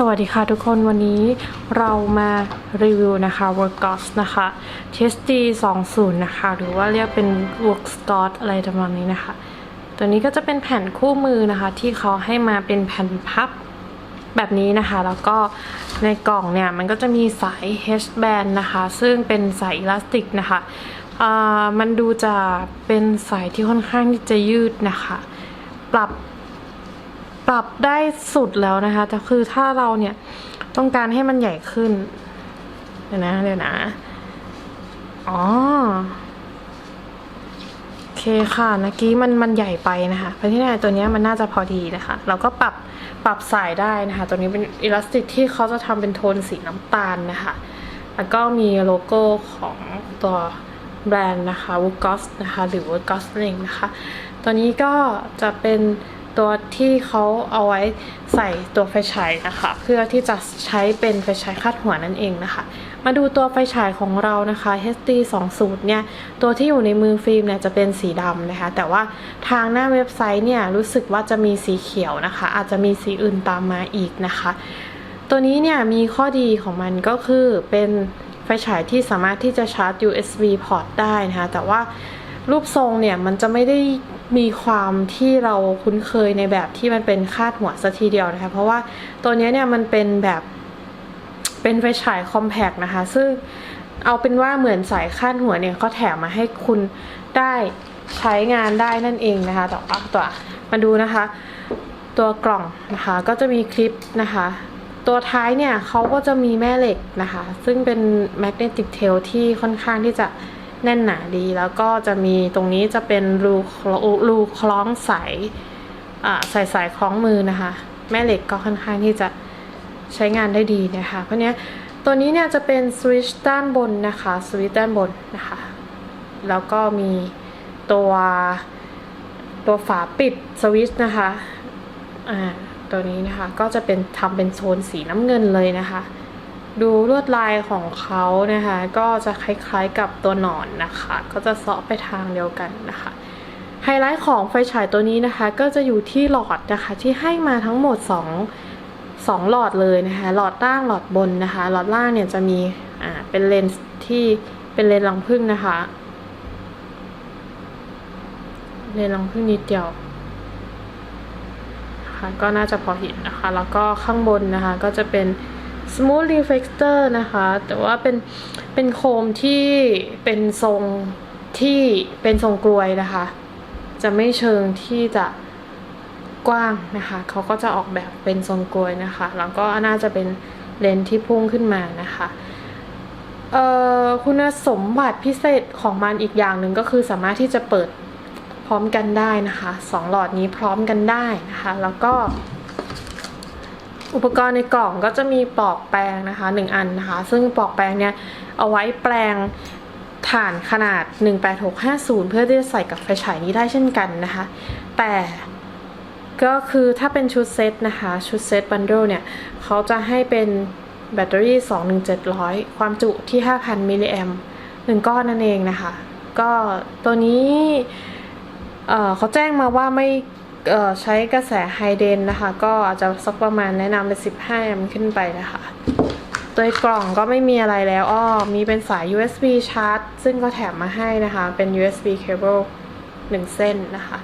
สวัสดีค่ะทุกคนวันนี้เรามารีวิวนะคะ Workos นะคะ TSD 20นะคะ หรือว่าเรียกเป็น Workscot อะไรประมาณนี้นะคะ ตัวนี้ก็จะเป็นแผ่นคู่มือนะคะ ที่เขาให้มาเป็นแผ่นพับแบบนี้นะคะ แล้วก็ในกล่องเนี่ย มันก็จะมีสาย H band นะคะ ซึ่งเป็นสายอิลาสติกนะคะมันดูจะเป็นสายที่ค่อนข้างที่จะยืดนะคะ ปรับ ปรับได้สุดแล้วนะคะแต่คือถ้าเราเนี่ยต้องการให้มันใหญ่ขึ้น เดี๋ยวนะเดี๋ยวนะ อ๋อ โอเคค่ะเมื่อกี้มันมันใหญ่ไปนะคะเพราะที่ไหนตัวนี้มันน่าจะพอดีนะคะ เราก็ปรับปรับสายได้นะคะ ตัวนี้เป็นอิลาสติกที่เขาจะทำเป็นโทนสีน้ำตาลนะคะ แล้วก็มีโลโก้ของตัวแบรนด์นะคะ w o o g o s นะคะ หรือ w o o g o s เองนะคะ ตัวนี้ก็จะเป็น ตัวที่เขาเอาไว้ใส่ตัวไฟฉายนะคะ เพื่อที่จะใช้เป็นไฟฉายคาดหัวนั่นเองนะคะ มาดูตัวไฟฉายของเรานะคะ HD 20เนี่ย ตัวที่อยู่ในมือฟิล์มเนี่ยจะเป็นสีดำนะคะ แต่ว่าทางหน้าเว็บไซต์เนี่ยรู้สึกว่าจะมีสีเขียวนะคะ อาจจะมีสีอื่นตามมาอีกนะคะ ตัวนี้เนี่ยมีข้อดีของมันก็คือเป็นไฟฉายที่สามารถที่จะชาร์จ USB port ได้นะคะ แต่ว่ารูปทรงเนี่ยมันจะไม่ได้ มีความที่เราคุ้นเคยในแบบที่มันเป็นคาดหัวซะทีเดียวนะคะ เพราะว่าตัวเนี้ยเนี่ยมันเป็นแบบเป็นไฟฉายคอมแพกนะคะ ซึ่งเอาเป็นว่าเหมือนสายคาดหัวเนี่ยเขาแถมมาให้คุณได้ใช้งานได้นั่นเองนะคะแต่ว่าตัวมาดูนะคะ ตัวกล่องนะคะก็จะมีคลิปนะคะ ตัวท้ายเนี่ยเขาก็จะมีแม่เหล็กนะคะ ซึ่งเป็น magnetic tail ที่ค่อนข้างที่จะ แน่นหนาดี แล้วก็จะมีตรงนี้จะเป็นรูรูคล้องสายอ่าใส่สายคล้องมือนะคะ แม่เหล็กก็ค่อนข้างที่จะใช้งานได้ดีนะคะ เพราะเนี้ยตัวนี้เนี่ยจะเป็นสวิตช์ด้านบนนะคะสวิตช์ด้านบนนะคะ แล้วก็มีตัวตัวฝาปิดสวิตช์นะคะ อ่า ตัวนี้นะคะ ก็จะเป็นทำเป็นโซนสีน้ำเงินเลยนะคะ ดูลวดลายของเขานะคะ ก็จะคล้ายๆกับตัวหนอนนะคะ ก็จะเซาะไปทางเดียวกันนะคะไฮไลท์ของไฟฉายตัวนี้นะคะ ก็จะอยู่ที่หลอดนะคะ ที่ให้มาทั้งหมด 2 2 หลอดเลยนะคะ หลอดล่างหลอดบนนะคะ หลอดล่างเนี่ยจะมีอ่าเป็นเลนส์ที่เป็นเลนส์รังผึ้งนะคะ เลนส์รังผึ้งนิดเดียวนะคะก็น่าจะพอเห็นนะคะ แล้วก็ข้างบนนะคะ ก็จะเป็น smooth reflector นะคะ แต่ว่าเป็นเป็นโคมที่เป็นทรงที่เป็นทรงกลวยนะคะ จะไม่เชิงที่จะกว้างนะคะ เขาก็จะออกแบบเป็นทรงกลวยนะคะ แล้วก็น่าจะเป็นเลนส์ที่พุ่งขึ้นมานะคะคุณสมบัติพิเศษของมันอีกอย่างหนึ่งก็คือสามารถที่จะเปิดพร้อมกันได้นะคะสองหลอดนี้พร้อมกันได้นะคะ แล้วก็ อุปกรณ์ในกล่องก็จะมีปลอกแปรงนะคะหนึ่งอันนะคะ ซึ่งปลอกแปรงเนี่ยเอาไว้แปลงฐานขนาด 18650 เพื่อที่จะใส่กับไฟฉายนี้ได้เช่นกันนะคะ แต่ก็คือถ้าเป็นชุดเซตนะคะ ชุดเซตบันเดิลเนี่ย เขาจะให้เป็นแบตเตอรี่ 21700 ความจุที่ 5,000 มิลลิแอมหนึ่งก้อนนั่นเองนะคะ ก็ตัวนี้เขาแจ้งมาว่าไม่ ใช้กระแสไฮเดนนะคะ ก็อาจจะสักประมาณแนะนำเป็น 15แอมป์ขึ้นไปนะคะตัวกล่องก็ไม่มีอะไรแล้วอ้อมีเป็นสาย USB ชาร์จ ซึ่งก็แถมมาให้นะคะ เป็น USB cable 1 เส้นนะคะ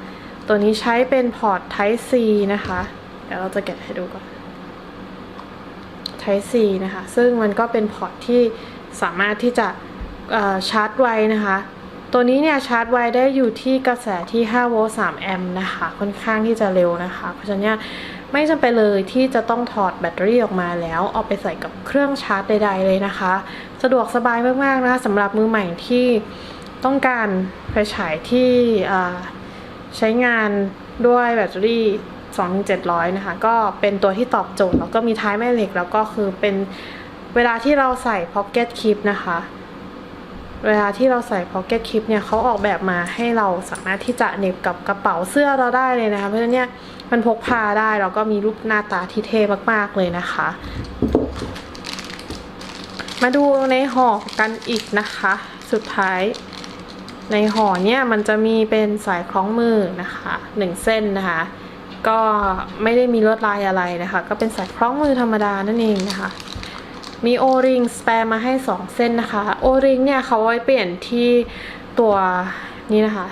ตัวนี้ใช้เป็นพอร์ต Type C นะคะ เดี๋ยวเราจะแกะให้ดูก่อน Type C นะคะ ซึ่งมันก็เป็นพอร์ตที่สามารถที่จะชาร์จไวนะคะ ตัวนี้เนี่ยชาร์จไวได้อยู่ที่กระแสที่5โวลต์3แอมป์นะคะ ค่อนข้างที่จะเร็วนะคะ เพราะฉะนั้นไม่จำเป็นเลยที่จะต้องถอดแบตเตอรี่ออกมาแล้วเอาไปใส่กับเครื่องชาร์จใด ๆ เลยนะคะ สะดวกสบายมากๆนะคะสำหรับมือใหม่ที่ต้องการไฟฉายที่ใช้งานด้วยแบตเตอรี่2700 นะคะ ก็เป็นตัวที่ตอบโจทย์แล้วก็มีท้ายแม่เหล็กแล้วก็คือเป็นเวลาที่เราใส่ Pocket Clip นะคะ เวลาที่เราใส่ Pocket Clip เนี่ยเขาออกแบบมาให้เราสามารถที่จะเน็บกับกระเป๋าเสื้อเราได้เลยนะคะ เพราะฉะนั้นเนี่ยมันพกพาได้แล้วก็มีรูปหน้าตาที่เท่มากๆเลยนะคะ มาดูในห่อกันอีกนะคะ สุดท้ายในห่อเนี่ยมันจะมีเป็นสายคล้องมือนะคะหนึ่งเส้นนะคะ ก็ไม่ได้มีลวดลายอะไรนะคะ ก็เป็นสายคล้องมือธรรมดานั่นเองนะคะ มีโอริงสแปร์มาให้ 2 เส้นนะคะ โอริงเนี่ยเขาไว้เปลี่ยนที่ตัวนี้นะคะ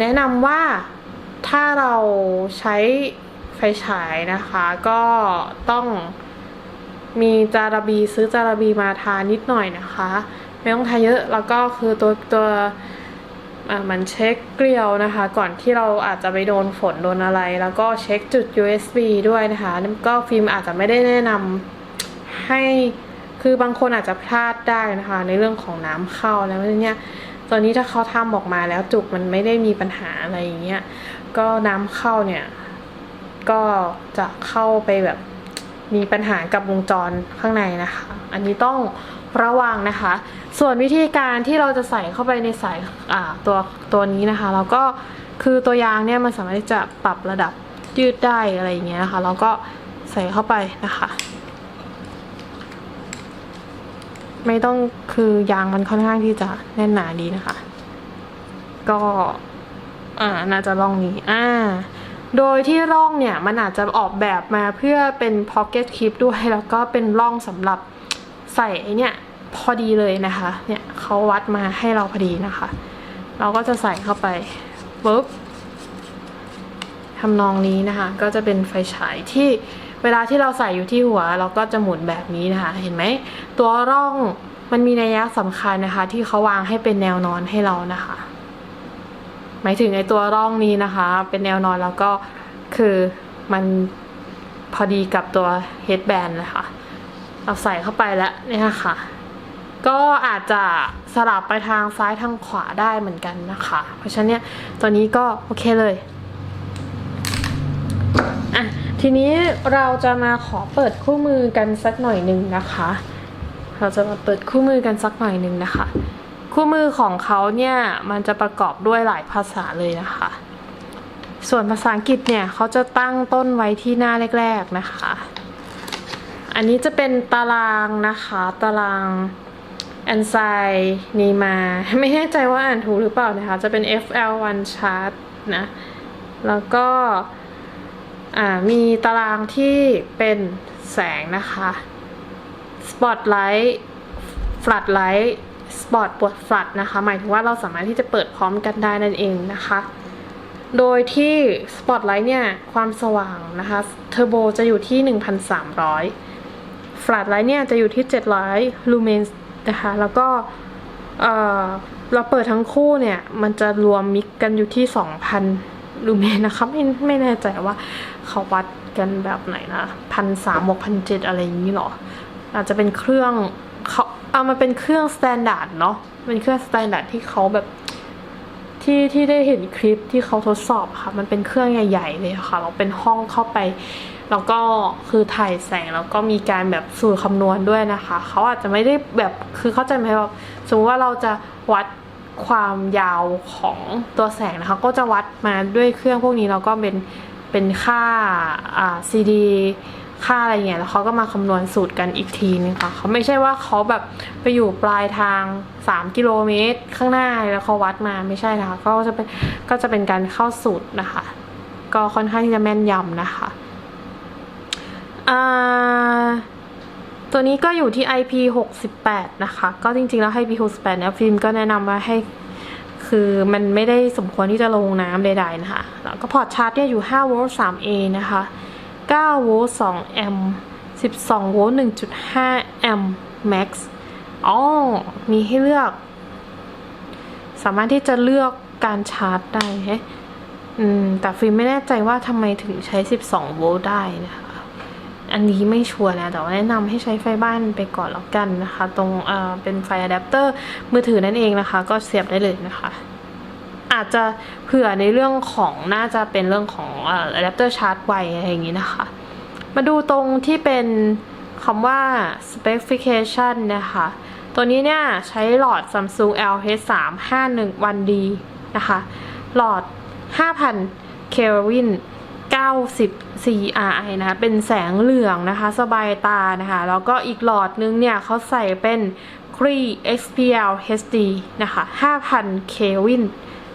แนะนำว่าถ้าเราใช้ไฟฉายนะคะ ก็ต้องมีจาระบีซื้อจาระบีมาทานิดหน่อยนะคะ ไม่ต้องทาเยอะแล้วก็คือตัวตัวมันเช็คเกลียวนะคะ ก่อนที่เราอาจจะไปโดนฝนโดนอะไร แล้วก็เช็คจุด USB ด้วยนะคะก็ฟิล์มอาจจะไม่ได้แนะนำ ให้คือบางคนอาจจะพลาดได้นะคะ ในเรื่องของน้ำเข้าแล้วเนี่ย ตอนนี้ถ้าเขาทำออกมาแล้วจุกมันไม่ได้มีปัญหาอะไรอย่างเงี้ยก็น้ำเข้าเนี่ย ก็จะเข้าไปแบบมีปัญหากับวงจรข้างในนะคะ อันนี้ต้องระวังนะคะ ส่วนวิธีการที่เราจะใส่เข้าไปในสายตัวตัวนี้นะคะแล้วก็คือตัวยางเนี่ยมันสามารถที่จะปรับระดับยืดได้อะไรอย่างเงี้ยนะคะแล้วก็ใส่เข้าไปนะคะ ไม่ต้องคือยางมันค่อนข้างที่จะแน่นหนาดีนะคะ ก็ อ่าน่าจะร่องนี้ อ่า โดยที่ร่องเนี่ยมันอาจจะออกแบบมาเพื่อเป็น pocket clip ด้วยแล้วก็เป็นร่องสำหรับใส่เนี่ยพอดีเลยนะคะ เนี่ยเขาวัดมาให้เราพอดีนะคะ เราก็จะใส่เข้าไปปุ๊บทำนองนี้นะคะ ก็จะเป็นไฟฉายที่ เวลาที่เราใส่อยู่ที่หัว เราก็จะหมุนแบบนี้นะคะ เห็นไหม ตัวร่องมันมีนัยยะสำคัญนะคะ ที่เขาวางให้เป็นแนวนอนให้เรานะคะ หมายถึงไอตัวร่องนี้นะคะ เป็นแนวนอนแล้วก็คือมันพอดีกับตัว headband เลยค่ะเราใส่เข้าไปแล้วเนี่ยค่ะ ก็อาจจะสลับไปทางซ้ายทางขวาได้เหมือนกันนะคะ เพราะฉะนั้นเนี่ยตัวนี้ก็โอเคเลย ทีนี้เราจะมาขอเปิดคู่มือกันสักหน่อยหนึ่งนะคะ เราจะมาเปิดคู่มือกันสักหน่อยหนึ่งนะคะ คู่มือของเขาเนี่ยมันจะประกอบด้วยหลายภาษาเลยนะคะ ส่วนภาษาอังกฤษเนี่ยเขาจะตั้งต้นไว้ที่หน้าแรก ๆนะคะ อันนี้จะเป็นตารางนะคะ ตารางแอนไซนีมา ไม่แน่ใจว่าอ่านถูกหรือเปล่านะคะ จะเป็น FL1 chart นะ แล้วก็ มีตารางที่เป็นแสงนะคะ Spotlight Floodlight Spot ปวด Flood นะคะ หมายถึงว่าเราสามารถที่จะเปิดพร้อมกันได้นั่นเองนะคะ โดยที่ Spotlight เนี่ย ความสว่างนะคะเทอร์โบจะอยู่ที่ 1,300 Floodlight เนี่ย จะอยู่ที่ 700 lumens นะคะ แล้วก็เอ่อเราเปิดทั้งคู่เนี่ย มันจะรวมมิกกันอยู่ที่ 2,000 ลูเมนนะคะไม่ไม่แน่ใจว่าเขาวัดกันแบบไหนนะพันสามบวกพันเจ็ดอะไรอย่างนี้หรอ อาจจะเป็นเครื่องเขาเอามาเป็นเครื่องสแตนดาร์ดเนาะเป็นเครื่องสแตนดาร์ดที่เขาแบบที่ที่ได้เห็นคลิปที่เขาทดสอบค่ะ มันเป็นเครื่องใหญ่ๆเลยค่ะ เราเป็นห้องเข้าไป แล้วก็คือถ่ายแสงแล้วก็มีการแบบสูตรคำนวณด้วยนะคะ เขาอาจจะไม่ได้แบบคือเข้าใจไหมแบบสมมติว่าเราจะวัด ความยาวของตัวแสงนะคะ ก็จะวัดมาด้วยเครื่องพวกนี้แล้วก็เป็นเป็นค่าอ่า CD ค่าอะไรเงี้ยแล้วเขาก็มาคำนวณสูตรกันอีกทีนึงค่ะเขาไม่ใช่ว่าเขาแบบไปอยู่ปลายทาง 3 กิโลเมตรข้างหน้าแล้วเขาวัดมาไม่ใช่นะคะ ก็จะเป็นก็จะเป็นการเข้าสูตรนะคะ ก็ค่อนข้างที่จะแม่นยำนะคะอ่า ตัวนี้ก็อยู่ที่ IP 68 นะคะ ก็จริงๆ แล้ว IP 68 เนี่ยฟิล์มก็แนะนำว่าให้ คือมันไม่ได้สมควรที่จะลงน้ำใดๆนะคะ แล้วก็พอร์ตชาร์จเนี่ยอยู่5โวลต์ 3A นะคะ9โวลต์ 2 แอมป์ 12 โวลต์ 1.5 แอมป์ max อ๋อ มีให้เลือก สามารถที่จะเลือกการชาร์จได้ อืม แต่ฟิล์มไม่แน่ใจว่าทำไมถึงใช้ 12 โวลต์ได้นะคะ อันนี้ไม่ชัวร์นะแต่ว่าแนะนำให้ใช้ไฟบ้านไปก่อนแล้วกันนะคะ ตรงเเป็นไฟอะแดปเตอร์มือถือนั่นเองนะคะ ก็เสียบได้เลยนะคะอาจจะเผื่อในเรื่องของน่าจะเป็นเรื่องของอะแดปเตอร์ชาร์จไวอะไรอย่างนี้นะคะ มาดูตรงที่เป็นคำว่า specification นะคะ ตัวนี้เนี่ยใช้หลอด Samsung LH3 511D นะคะ หลอด 5,000เคลวิน 90 CRI นะคะเป็นแสงเหลืองนะคะ สบายตานะคะ แล้วก็อีกหลอดนึงเนี่ยเขาใส่เป็น Cree XPL HD นะคะ 5,000เคลวิน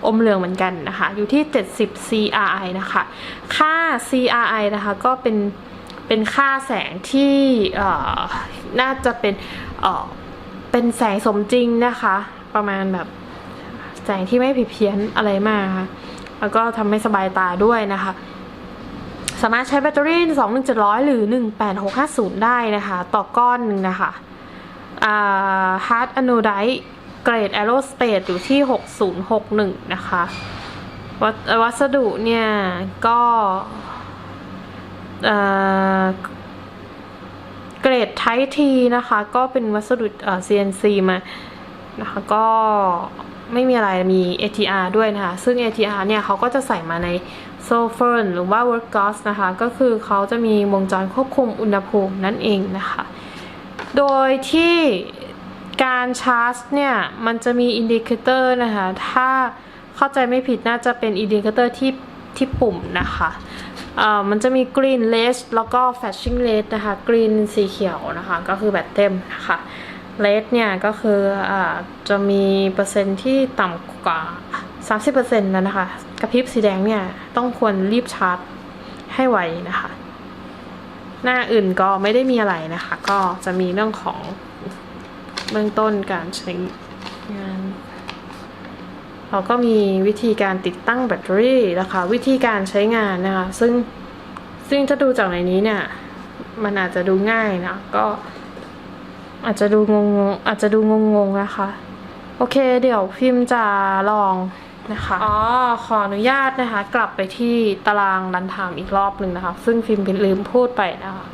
อมเหลืองเหมือนกันนะคะ อยู่ที่ 70 CRI นะคะ ค่า CRI นะคะก็เป็นเป็นค่าแสงที่น่าจะเป็นเอ่อเป็นแสงสมจริงนะคะ ประมาณแบบแสงที่ไม่ผิดเพี้ยนอะไรมากค่ะแล้วก็ทำให้สบายตาด้วยนะคะ สามารถใช้แบตเตอรี่ 21700 หรือ 18650 ได้นะคะ ต่อก้อนหนึ่งนะคะฮาร์ดอ d นไดเกรดแอโรสเปซอยู่ที่ 6061 นะคะวัสวัสดุเนี่ย ก็เกรดไททีนะคะ ก็เป็นวัสดุ CNC มานะคะก็ไม่มีอะไรมี ATR ด้วยนะคะ ซึ่ง ATR เนี่ยเขาก็จะใส่มาใน โซเฟอร์หรือว่า work gas นะคะ ก็คือเขาจะมีวงจรควบคุมอุณหภูมินั่นเองนะคะ โดยที่การชาร์จเนี่ย มันจะมีอินดิเคเตอร์นะคะ ถ้าเข้าใจไม่ผิดน่าจะเป็นอินดิเคเตอร์ที่ที่ปุ่มนะคะเอ่อมันจะมี green red แล้วก็ flashing red นะคะ green สีเขียวนะคะ ก็คือแบตเต็มนะคะ red เนี่ย ก็คืออ่าจะมีเปอร์เซ็นต์ที่ต่ำกว่า 30%แล้วนะคะ กระพริบสีแดงเนี่ย ต้องควรรีบชาร์จให้ไวนะคะ หน้าอื่นก็ไม่ได้มีอะไรนะคะ ก็จะมีเรื่องของเบื้องต้นการใช้งานเราก็มีวิธีการติดตั้งแบตเตอรี่นะคะ วิธีการใช้งานนะคะ ซึ่งซึ่งถ้าดูจากในนี้เนี่ย มันอาจจะดูง่ายนะก็อาจจะดูงงอาจจะดูงงๆนะคะ โอเค เดี๋ยวพิมพ์จะลอง นะคะอ๋อขออนุญาตนะคะ กลับไปที่ตารางรันไทม์อีกรอบหนึ่งนะคะ ซึ่งพิมพ์ลืมพูดไปนะคะ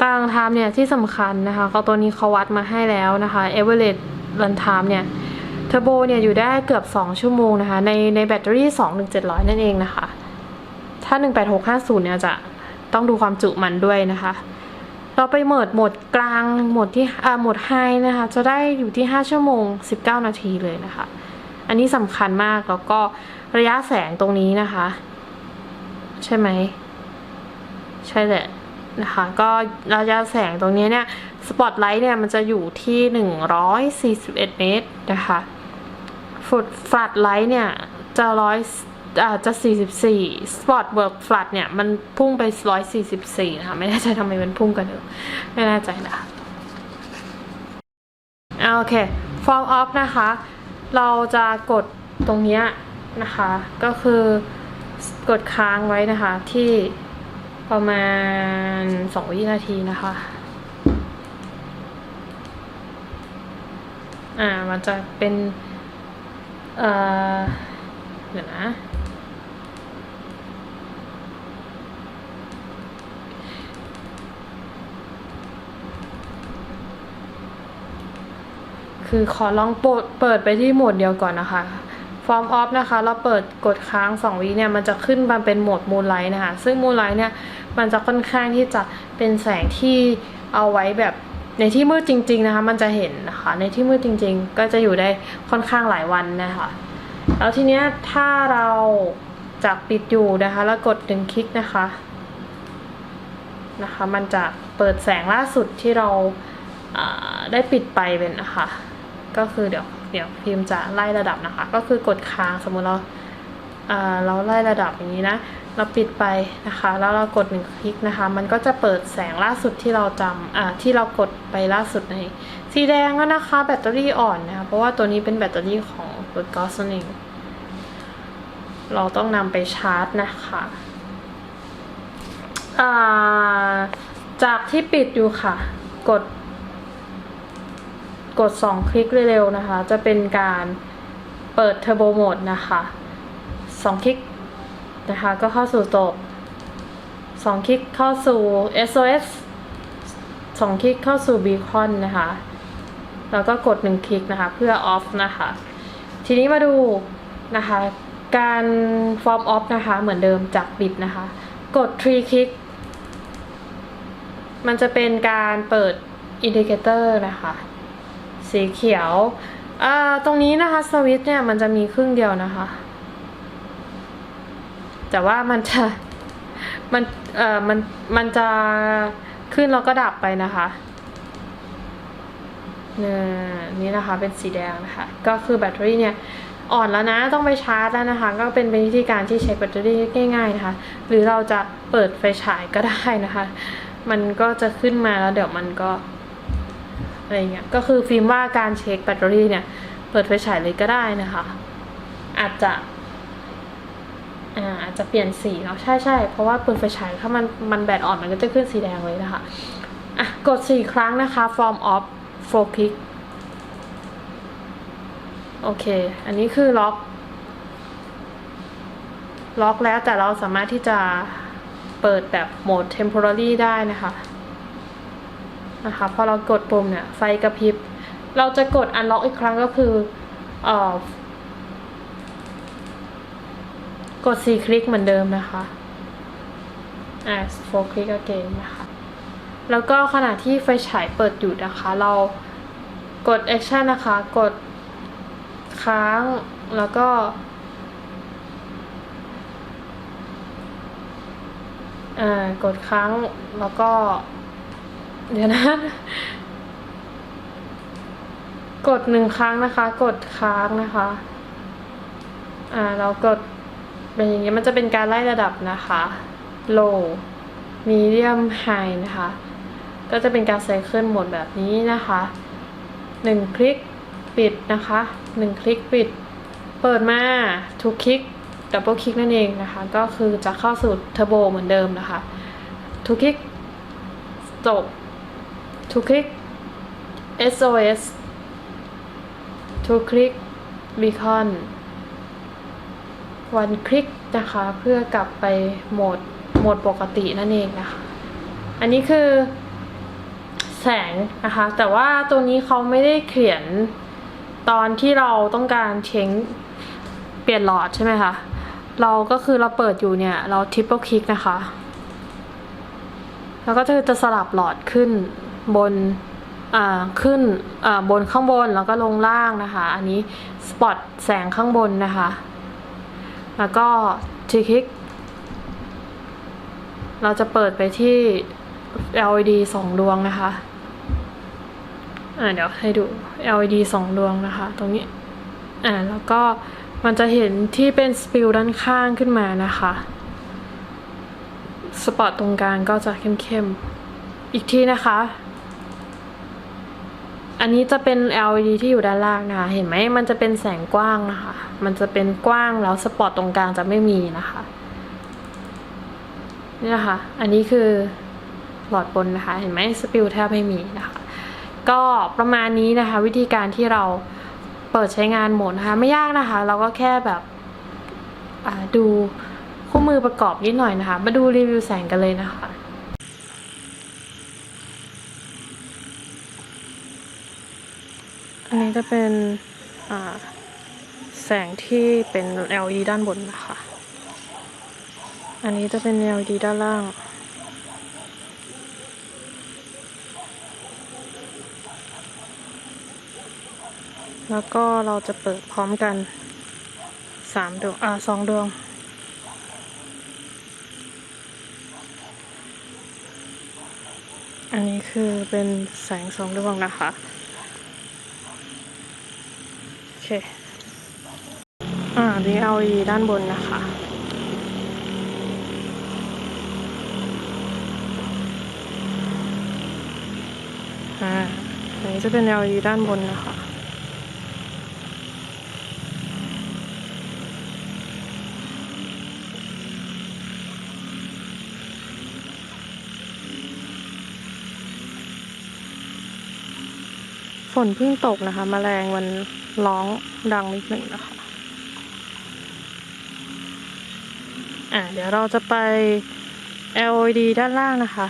ตารางไทม์เนี่ยที่สำคัญนะคะเขาตัวนี้เขาวัดมาให้แล้วนะคะ average run time เนี่ยเทอร์โบเนี่ยอยู่ได้เกือบ 2 ชั่วโมงนะคะ ในในแบตเตอรี่ 21700 นั่นเองนะคะ ถ้า 18650 เนี่ยจะต้องดูความจุมันด้วยนะคะ เราไปโหมดโหมดกลางโหมดที่อ่าโหมดไฮนะคะ จะได้อยู่ที่ 5 ชั่วโมง 19 นาทีเลยนะคะ อันนี้สำคัญมากแล้วก็ระยะแสงตรงนี้นะคะ ใช่ไหม ใช่แหละนะคะ ก็ระยะแสงตรงนี้เนี่ยสปอตไลท์เนี่ยมันจะอยู่ที่ 141 เมตรนะคะฟุตฟลัดไลท์เนี่ยจะร้อยอาจจะ 44 สปอตเวิร์กฟลัดเนี่ย มันพุ่งไป 144 นะคะ ไม่แน่ใจทำไมมันพุ่งกันเออไม่แน่ใจนะคะโอเค form off นะคะ เราจะกดตรงนี้นะคะ ก็คือกดค้างไว้นะคะที่ประมาณ 2 วินาทีนะคะ อ่า มันจะเป็น เอ่อ เดี๋ยวนะ คือขอลองเปิดเปิดไปที่โหมดเดียวก่อนนะคะ Form off นะคะ เราเปิดกดค้าง 2 วิเนี่ย มันจะขึ้นมาเป็นโหมด Moonlight นะคะ ซึ่ง Moonlight เนี่ย มันจะค่อนข้างที่จะเป็นแสงที่เอาไว้แบบในที่มืดจริง ๆนะคะ มันจะเห็นนะคะ ในที่มืดจริง ๆ ก็จะอยู่ได้ค่อนข้างหลายวันนะคะ แล้วทีเนี้ยถ้าเราจากปิดอยู่นะคะ แล้วกดหนึ่งคลิกนะคะนะคะ มันจะเปิดแสงล่าสุดที่เราได้ปิดไปเป็นนะคะ ก็คือเดี๋ยวเดี๋ยวพิมพ์จะไล่ระดับนะคะ ก็คือกดค้างสมมุติเราอ่าเราไล่ระดับอย่างนี้นะ เราปิดไปนะคะ แล้วเรากดหนึ่งคลิกนะคะ มันก็จะเปิดแสงล่าสุดที่เราจำอ่าที่เรากดไปล่าสุดในสีแดงแล้วนะคะ แบตเตอรี่อ่อนนะคะเพราะว่าตัวนี้เป็นแบตเตอรี่ของรถกอสนั่งเราต้องนำไปชาร์จนะคะจากที่ปิดอยู่ค่ะ กด กด 2 คลิกเร็วๆนะคะ จะเป็นการเปิดเทอร์โบโหมดนะคะ 2 คลิกนะคะก็เข้าสู่โตบ2คลิกเข้าสู่ SOS 2 คลิกเข้าสู่ Beacon นะคะ แล้วก็กด 1 คลิกนะคะ เพื่อ off นะคะ ทีนี้มาดูนะคะการ form off นะคะเหมือนเดิมจากปิดนะคะ กด 3 คลิก มันจะเป็นการเปิดอินดิเคเตอร์นะคะ สีเขียวอ่าตรงนี้นะคะสวิตช์เนี่ยมันจะมีครึ่งเดียวนะคะ แต่ว่ามันจะมันเอ่อมันมันจะขึ้นแล้วก็ดับไปนะคะเนี่ยนี่นะคะเป็นสีแดงนะคะ ก็คือแบตเตอรี่เนี่ยอ่อนแล้วนะต้องไปชาร์จแล้วนะคะ ก็เป็นวิธีการที่เช็คแบตเตอรี่ง่ายๆนะคะ หรือเราจะเปิดไฟฉายก็ได้นะคะ มันก็จะขึ้นมาแล้วเดี๋ยวมันก็ อะไรเงี้ยก็คือฟิล์มว่าการเช็คแบตเตอรี่เนี่ย เปิดไฟฉายเลยก็ได้นะคะ อาจจะอาจจะเปลี่ยนสีเนาะใช่ใช่เพราะว่าเปิดไฟฉายถ้ามันมันแบตอ่อนมันก็จะขึ้นสีแดงเลยนะคะอะกดสี่ครั้งนะคะ form of four click โอเค อันนี้คือล็อก ล็อกแล้วแต่เราสามารถที่จะเปิดแบบโหมด temporary ได้นะคะ นะคะพอเรากดปุ่มเนี่ยไฟกระพริบ เราจะกด unlock อีกครั้งก็คือเอ่อกด4คลิกเหมือนเดิมนะคะอ่า4คลิก again นะคะ แล้วก็ขณะที่ไฟฉายเปิดอยู่นะคะ เรากด action นะคะ กดค้างแล้วก็ อ่า กดค้างแล้วก็ เดี๋ยวนะ กดหนึ่งครั้งนะคะ กดค้างนะคะ อ่า เรากดเป็นอย่างนี้มันจะเป็นการไล่ระดับนะคะ low medium high นะคะ ก็จะเป็นการไซเคิลหมดแบบนี้นะคะหนึ่งคลิกปิดนะคะหนึ่งคลิกปิด เปิดมาทุกคลิกดับเบิลคลิกนั่นเองนะคะ ก็คือจะเข้าสู่เทอร์โบเหมือนเดิมนะคะ ทุกคลิกจบ ทุกคลิก SOS ทุกคลิก Beacon วันคลิกนะคะ เพื่อกลับไปโหมดโหมดปกตินั่นเองนะคะ อันนี้คือแสงนะคะ แต่ว่าตัวนี้เขาไม่ได้เขียนตอนที่เราต้องการเช็งเปลี่ยนหลอดใช่ไหมคะ เราก็คือเราเปิดอยู่เนี่ย เราทิปเปิลคลิกนะคะ แล้วก็จะจะสลับหลอดขึ้น บนขึ้นบนข้างบนแล้วก็ลงล่างนะคะ อันนี้สปอตแสงข้างบนนะคะ แล้วก็ทีคลิก เราจะเปิดไปที่ LED สองดวงนะคะอ่าเดี๋ยวให้ดู LED สองดวงนะคะ ตรงนี้อ่าแล้วก็มันจะเห็นที่เป็นสปิลด้านข้างขึ้นมานะคะสปอตตรงกลางก็จะเข้มๆ อีกทีนะคะ อันนี้จะเป็น LED ที่อยู่ด้านล่างนะคะ เห็นไหมมันจะเป็นแสงกว้างนะคะ มันจะเป็นกว้างแล้วสปอตตรงกลางจะไม่มีนะคะ นี่นะคะ อันนี้คือหลอดบนนะคะ เห็นไหมสปิลแทบไม่มีนะคะ ก็ประมาณนี้นะคะ วิธีการที่เราเปิดใช้งานโหมดนะคะ ไม่ยากนะคะ เราก็แค่แบบดูคู่มือประกอบนิดหน่อยนะคะ มาดูรีวิวแสงกันเลยนะคะ จะเป็นแสงที่เป็น LED ด้านบนนะคะ อันนี้จะเป็น LED ด้านล่าง แล้วก็เราจะเปิดพร้อมกันสามดวง อ่าสองดวงอันนี้คือเป็นแสงสองดวงนะคะ เค อ่านี่ LED ด้านบนนะคะ อ่าอันนี้จะเป็น LED ด้านบนนะคะ ฝนเพิ่งตกนะคะแมลงมันร้องดังนิดหนึ่งนะคะ อ่าเดี๋ยวเราจะไป LED ด้านล่างนะคะ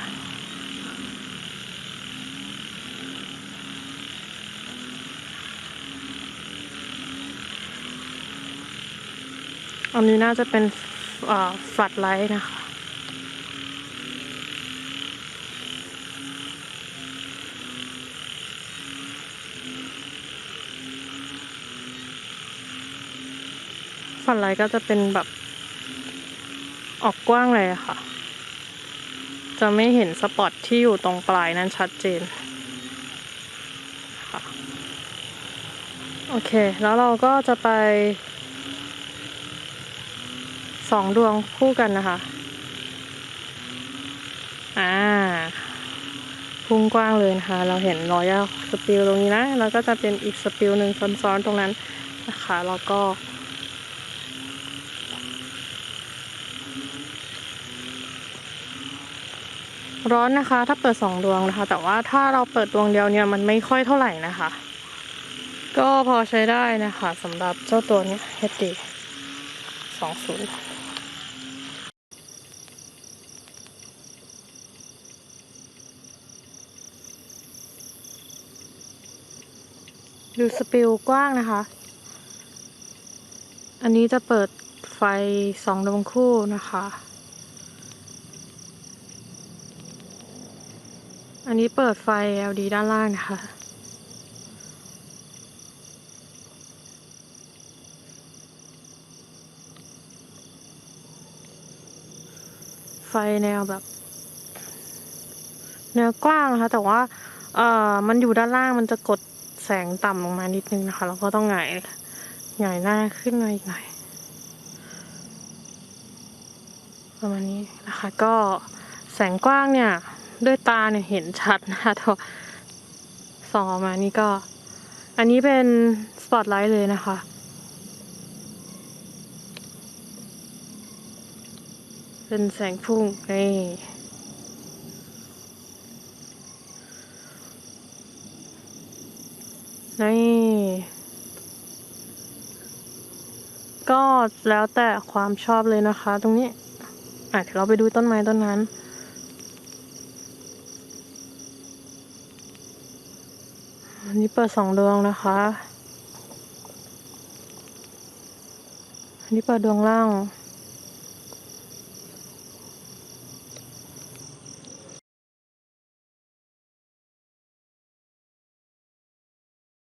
อันนี้น่าจะเป็นฟลัดไลท์นะคะ ฝันไลท์ก็จะเป็นแบบ ออกกว้างเลยค่ะ จะไม่เห็นสปอตที่อยู่ตรงปลายนั้นชัดเจนค่ะโอเค แล้วเราก็จะไปสองดวงคู่กันนะคะอ่าพุ่งกว้างเลยนะคะ เราเห็นรอยสปิลตรงนี้นะ แล้วก็จะเป็นอีกสปิลหนึ่งซ้อนๆตรงนั้นนะคะ แล้วก็ ร้อนนะคะ ถ้าเปิดสองดวงนะคะ แต่ว่าถ้าเราเปิดดวงเดียวเนี่ยมันไม่ค่อยเท่าไหร่นะคะ ก็พอใช้ได้นะคะสำหรับเจ้าตัวเนี้ย HD สองศูนย์ดูสปิลกว้างนะคะ อันนี้จะเปิดไฟสองดวงคู่นะคะ อันนี้เปิดไฟ LED ด้านล่างนะคะ ไฟแนวแบบ แนวกว้างนะคะ แต่ว่า เอ่อ มันอยู่ด้านล่างมันจะกดแสงต่ำลงมานิดนึงนะคะ แล้วก็ต้องหงายหงายหน้าขึ้นมาอีกหน่อย ประมาณนี้นะคะ ก็แสงกว้างเนี่ย ด้วยตาเนี่ยเห็นชัดนะคะแต่ว่าส่องออกมานี่ก็ อันนี้เป็นสปอตไลท์เลยนะคะ เป็นแสงพุ่งนี่นี่ก็แล้วแต่ความชอบเลยนะคะ ตรงนี้อะเดี๋ยวเราไปดูต้นไม้ต้นนั้น เปิดสองดวงนะคะ อันนี้เปิดดวงล่าง